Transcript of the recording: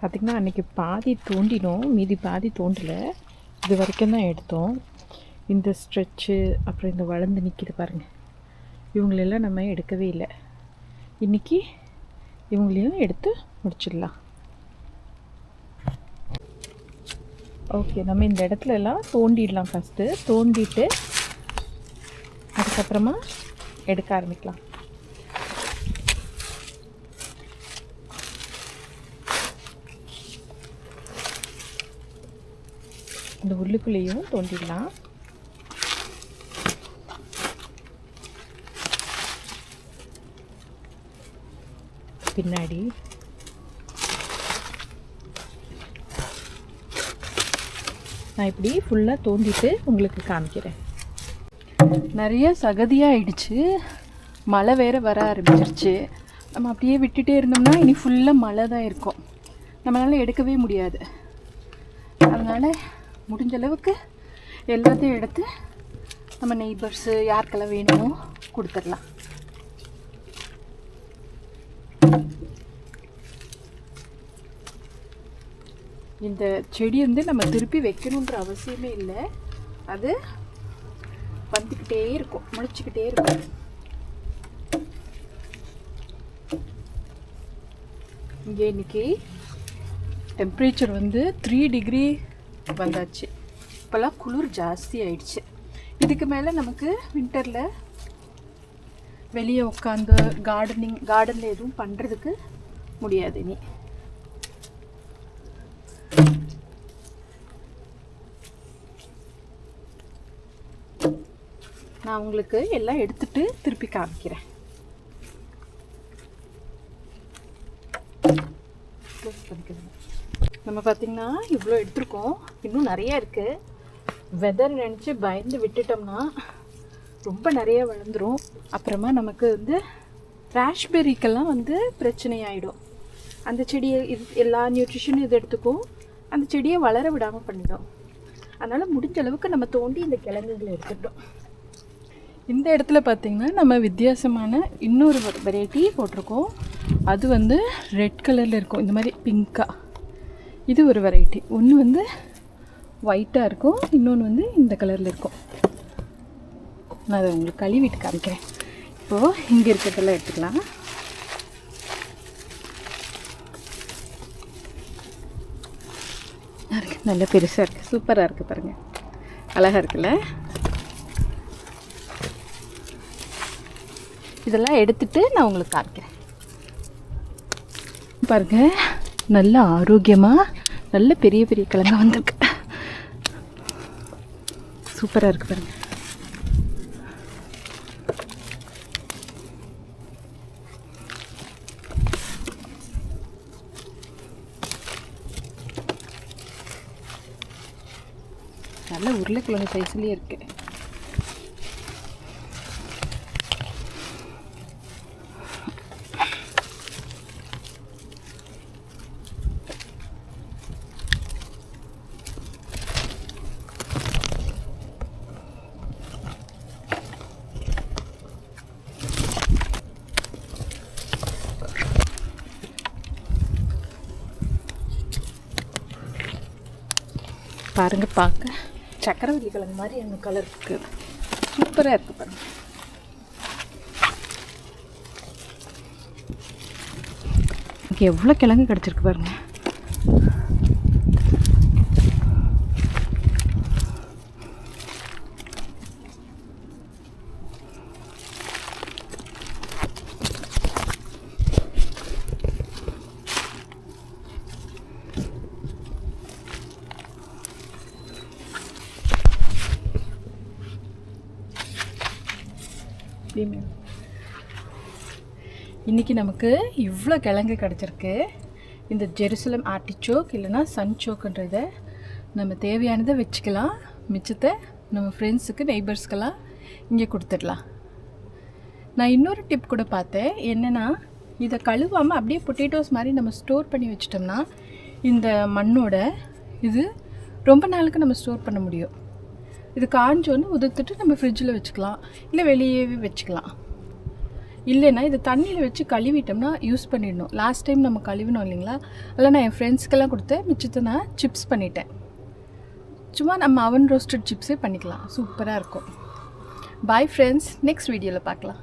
பார்த்திங்கன்னா அன்றைக்கி பாதி தோண்டினோம். மீதி பாதி தோண்டலை. இது வரைக்கும் தான் எடுத்தோம். இந்த ஸ்ட்ரெச்சு அப்புறம் இந்த வளர்ந்து நிற்கிது பாருங்கள் இவங்களெல்லாம் நம்ம எடுக்கவே இல்லை. இன்றைக்கி இவங்களையும் எடுத்து முடிச்சிடலாம். ஓகே நம்ம இந்த இடத்துல எல்லாம் தோண்டிடலாம் ஃபஸ்ட்டு தோண்டிட்டு அதுக்கப்புறமா எடுக்க ஆரம்பிக்கலாம். இந்த உள்ளுக்குள்ளேயும் தோண்டிடலாம். பின்னாடி. நான் இப்படி ஃபுல்லாக தோண்டிட்டு உங்களுக்கு காமிக்கிறேன். நிறைய சகதியாகிடுச்சு மழை வேற வர ஆரம்பிச்சிருச்சு. நம்ம அப்படியே விட்டுட்டே இருந்தோம்னா இனி ஃபுல்லாக மழை தான் இருக்கும். நம்மளால் எடுக்கவே முடியாது. அதனால் முடிஞ்ச அளவுக்கு எல்லாத்தையும் எடுத்து நம்ம நெய்பர்ஸு யாருக்கெல்லாம் வேணுமோ கொடுத்துடலாம். இந்த செடி வந்து நம்ம திருப்பி வைக்கணுன்ற அவசியமே இல்லை. அது வந்துக்கிட்டே இருக்கும் முளைச்சிக்கிட்டே இருக்கும். இங்கே இன்னைக்கு டெம்ப்ரேச்சர் வந்து த்ரீ டிகிரி வந்தாச்சு. இப்போல்லாம் குளிர் ஜாஸ்தி ஆயிடுச்சு. இதுக்கு மேலே நமக்கு வின்டரில் வெளியே உட்காந்து கார்டனிங் கார்டனில் எதுவும் பண்ணுறதுக்கு முடியாது இனி. நான் உங்களுக்கு எல்லாம் எடுத்துட்டு திருப்பி காமிக்கிறேன். பண்ணிக்கிறேன். நம்ம பார்த்திங்கன்னா இவ்வளோ எடுத்திருக்கோம். இன்னும் நிறையா இருக்குது வெதர் நினச்சி பயந்து விட்டுட்டோம்னா ரொம்ப நிறைய வளர்ந்துடும் அப்புறமா நமக்கு வந்து ராஷ்பெரிக்கெல்லாம் வந்து பிரச்சனை ஆகிடும் அந்த செடியை இது எல்லா நியூட்ரிஷனும் இது எடுத்துக்கும். அந்த செடியை வளர விடாமல் பண்ணிடும். அதனால் முடிஞ்ச அளவுக்கு நம்ம தோண்டி இந்த கிழங்குகளை எடுத்துட்டோம் இந்த இடத்துல பார்த்திங்கன்னா நம்ம வித்தியாசமான இன்னொரு வெரைட்டி போட்டிருக்கோம். அது வந்து ரெட் கலரில் இருக்கும். இந்த மாதிரி பிங்க்காக இது ஒரு வெரைட்டி ஒன்று வந்து ஒயிட்டாக இருக்கும் இன்னொன்று வந்து இந்த கலரில் இருக்கும். நான் அதை உங்களுக்கு கழுவிட்டு காமிக்கிறேன். இப்போது இங்கே இருக்கிறதெல்லாம் எடுத்துக்கலாம். நல்ல பெருசாக இருக்குது சூப்பராக இருக்குது பாருங்கள் அழகாக இருக்குல்ல? இதெல்லாம் எடுத்துட்டு நான் உங்களுக்கு காமிக்கிறேன். பாருங்கள் நல்ல ஆரோக்கியமாக நல்ல பெரிய பெரிய கிழங்கா வந்திருக்கு. சூப்பராக இருக்கு பாருங்க. நல்ல உருளைக்கிழங்கு சைஸ்லேயே இருக்குது பாருங்க பார்க்க. சக்கரவள்ளி கிழங்கு மாதிரி அந்த கலர் இருக்கு. சூப்பராக இருக்கு பாருங்க. இங்கே எவ்வளோ கிழங்கு கிடச்சிருக்கு பாருங்க. எப்படியுமே. இன்றைக்கி நமக்கு இவ்வளோ கிழங்கு கிடச்சிருக்கு. இந்த ஜெருசலம் ஆர்டிச்சோக் இல்லைன்னா சன்சோக்குன்றதை நம்ம தேவையானதை வச்சுக்கலாம். மிச்சத்தை நம்ம ஃப்ரெண்ட்ஸுக்கு நெய்பர்ஸ்க்கெல்லாம் இங்கே கொடுத்துடலாம். நான் இன்னொரு டிப் கூட பார்த்தேன். என்னென்னா இதை கழுவாமல் அப்படியே பொட்டேட்டோஸ் மாதிரி நம்ம ஸ்டோர் பண்ணி வச்சிட்டோம்னா இந்த மண்ணோட இது ரொம்ப நாளுக்கு நம்ம ஸ்டோர் பண்ண முடியும். இது காஞ்சோன்னு உதுத்துட்டு நம்ம ஃப்ரிட்ஜில் வச்சுக்கலாம். இல்லை வெளியேவே வச்சுக்கலாம். இல்லைன்னா இது தண்ணியில் வச்சு கழுவிட்டோம்னா யூஸ் பண்ணிடணும். லாஸ்ட் டைம் நம்ம கழுவினோம் இல்லைங்களா? அதில் நான் என் ஃப்ரெண்ட்ஸ்க்கெல்லாம் கொடுத்தேன். மிச்சத்தை நான் சிப்ஸ் பண்ணிட்டேன். சும்மா நம்ம அவன் ரோஸ்டட் சிப்ஸே பண்ணிக்கலாம். சூப்பராக இருக்கும். பாய் ஃப்ரெண்ட்ஸ் நெக்ஸ்ட் வீடியோவில் பார்க்கலாம்.